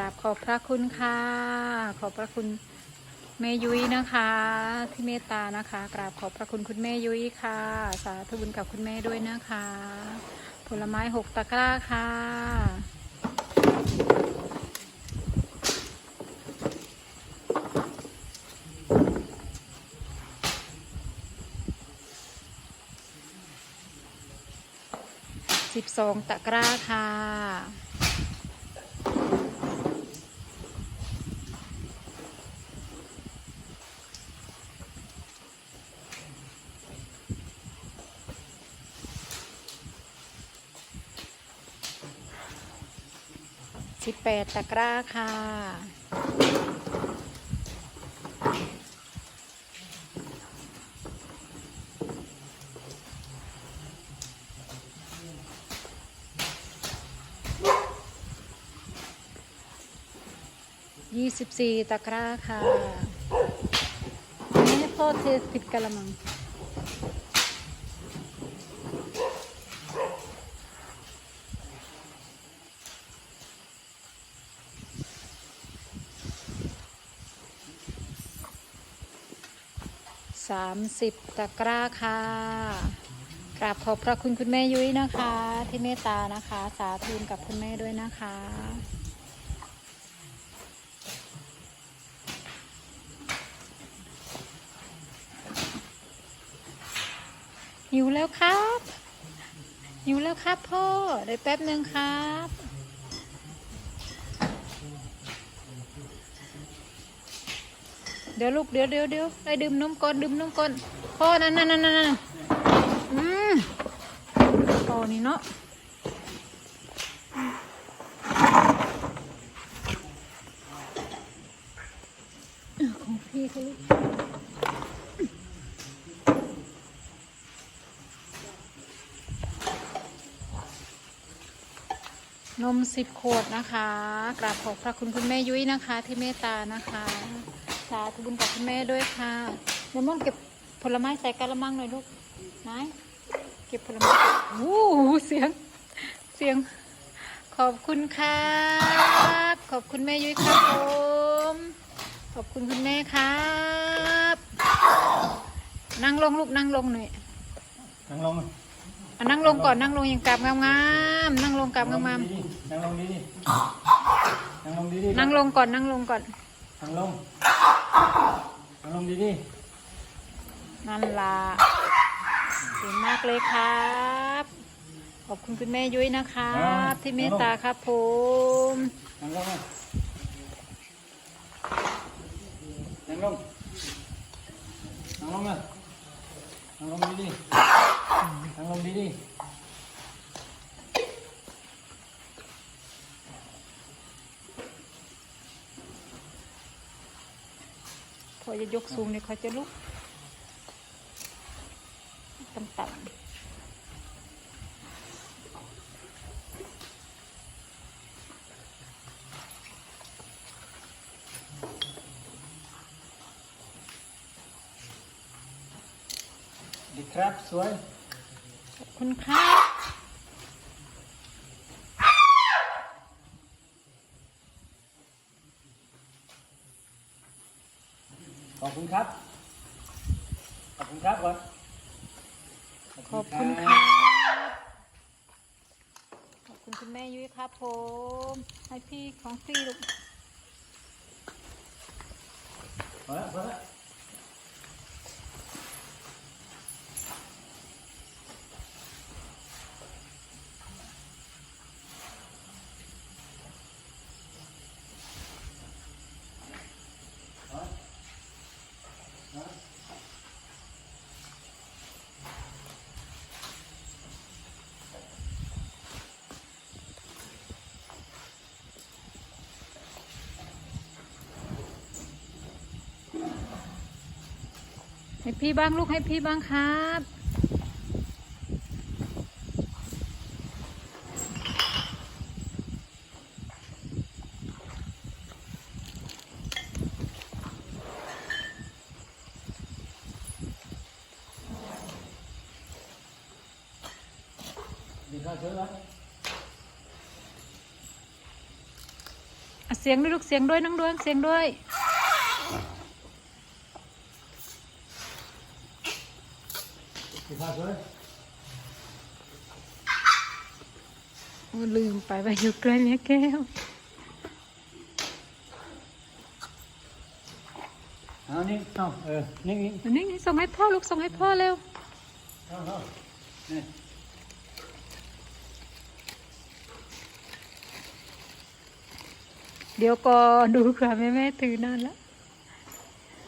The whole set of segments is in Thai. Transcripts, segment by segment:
ราบขอบพระคุณค่ะ ขอบพระคุณแม่ยุ้ยนะคะ ที่เมตตานะคะ กราบขอบพระคุณคุณแม่ยุ้ยค่ะ สาธุบุญกับคุณแม่ด้วยนะคะ ผลไม้หกตะกร้าค่ะสิบสองตะกร้าค่ะ สิบแปดตะกร้าค่ะยี่สิบสี่ตะกร้าค่ะนี่พ่อเทผิดกะละมัง สามสิบตะกร้าค่ะกราบขอบพระคุณคุณแม่ยุ้ยนะคะ ที่เมตตานะคะ สาธุนกับคุณแม่ด้วยนะคะหิวแล้วครับหิวแล้วครับพ่อเดี๋ยวแป๊บหนึ่งครับ เดี๋ยวลูกเดี๋ยวเดี๋ยวเดี๋ยวได้ดื่มนมก่อนดื่มนมก่อนพ่อนั่นนั่นนั่นนั่นอืมพ่อนี่เนาะของพี่เขาลูกนมสิบขวดนะคะ กราบขอบพระคุณคุณแม่ยุ้ยนะคะ ที่เมตตานะคะ สาธุบุญกับคุณแม่ด้วยค่ะเดี๋ยวมอนเก็บผลไม้ใส่กระมังหน่อยลูกนายเก็บผลไม้โอ้โหเสียง เสียง ขอบคุณครับ ขอบคุณแม่ยุ้ยครับผม ขอบคุณคุณแม่ครับ นั่งลงลูกนั่งลงหน่อย นั่งลงอะนั่งลงก่อนนั่งลงอย่างกราบงามๆนั่งลงกราบงามนั่งลงดีดินั่งลงดีดิๆนั่งลงก่อนนั่งลงก่อน นั่งลงนั่งลงดีดินั่นล่ะเก่งมากเลยครับ ขอบคุณคุณแม่ยุ้ยนะครับ ที่เมตตาครับผมนั่งลงนะนั่งลงนั่งลงนะนั่งลงดีดินั่งลงดีดิ จะยกสูงเนี่ยเขาจะลุกต่ำดีครับ สวยๆขอบคุณครั ขอบคุณครับ ขอบคุณครับก่อนขอบคุณครับขอบคุณคุณแม่ยุ้ยครับผม ให้พี่ของพี่ลูก พอแล้วพอแล้วพอแล้วพอแล้ว ให้พี่บ้างลูกให้พี่บ้างครับดีข้าวเชิญแล้วอะเสียงด้วยลูกเสียงด้วยน้องดวงเสียงด้วย สิพาเลยโอ้ลืมไปว่าอยู่ใกล้แม่แก้วเอานี่เอาเออนี่นี่อันนี้ไงส่งให้พ่อลูกส่งให้พ่อเร็ว เอาเอานี่เดี๋ยวก่อนดูค่ะแม่แม่ถือนานแล้ว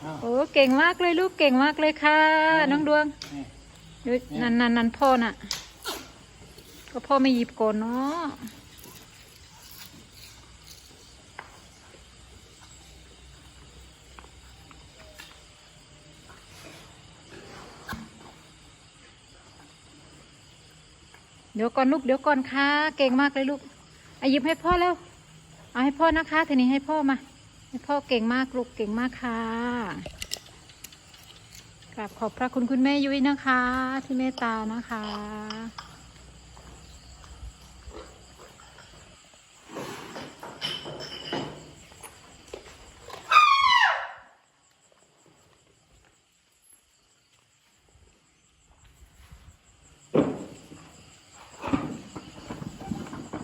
เอาโอ้เก่งมากเลยลูกเก่งมากเลยค่ะ น้องดวง นี่ดู นันนันนันพ่อน่ะ ก็พ่อไม่หยิบก่อนเนาะเดี๋ยวก่อนลูกเดี๋ยวก่อนค่ะเก่งมากเลยลูกอายิบให้พ่อแล้ว เอาให้พ่อนะคะทีนี้ให้พ่อมา ให้พ่อเก่งมากลูกเก่งมากค่ะ กราบขอบพระคุณคุณแม่ยุ้ยนะคะ ที่เมตตานะคะ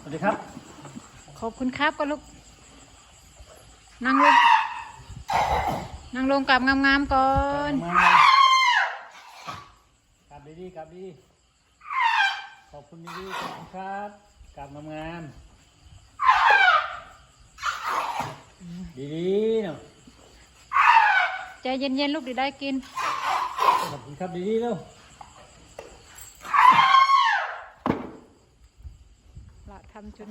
สวัสดีครับ ขอบคุณครับก็ลูกนั่งลงนั่งลงกลับงามๆก่อน มากลับ ดีๆกลับดีๆขอบคุณดีๆขอบคุณครับกลับงามๆดีๆเนาะใจเย็นๆลูกเดี๋ยวได้กินขอบคุณครับดีๆเร็วละทำจน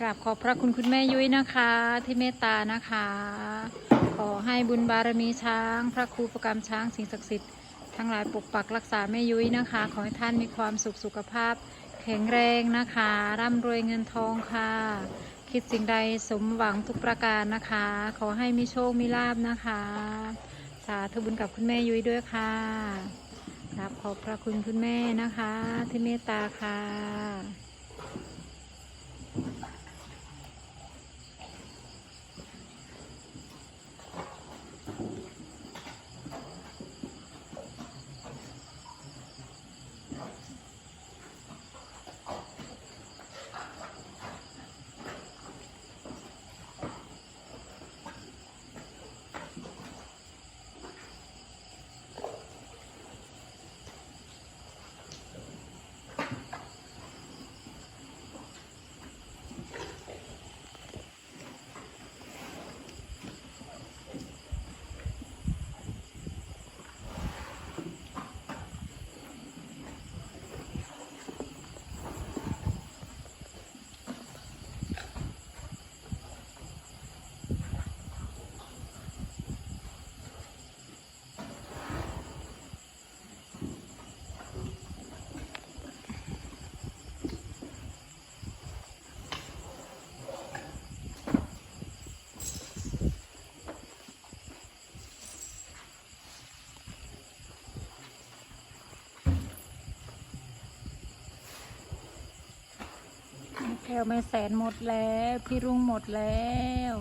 กราบขอบพระคุณคุณแม่ยุ้ยนะคะ ที่เมตตานะคะ ขอให้บุญบารมีช้าง พระครูประกรรมช้างสิ่งศักดิ์สิทธิ์ทั้งหลายปกปักรักษาแม่ยุ้ยนะคะ ขอให้ท่านมีความสุขสุขภาพ แข็งแรงนะคะ ร่ำรวยเงินทองค่ะ คิดสิ่งใดสมหวังทุกประการนะคะ ขอให้มีโชคมีลาบนะคะ สาธุบุญกับคุณแม่ยุ้ยด้วยค่ะกราบขอบพระคุณคุณแม่นะคะ ที่เมตตาค่ะ วแม่แสนหมดแล้ว พี่รุ่งหมดแล้ว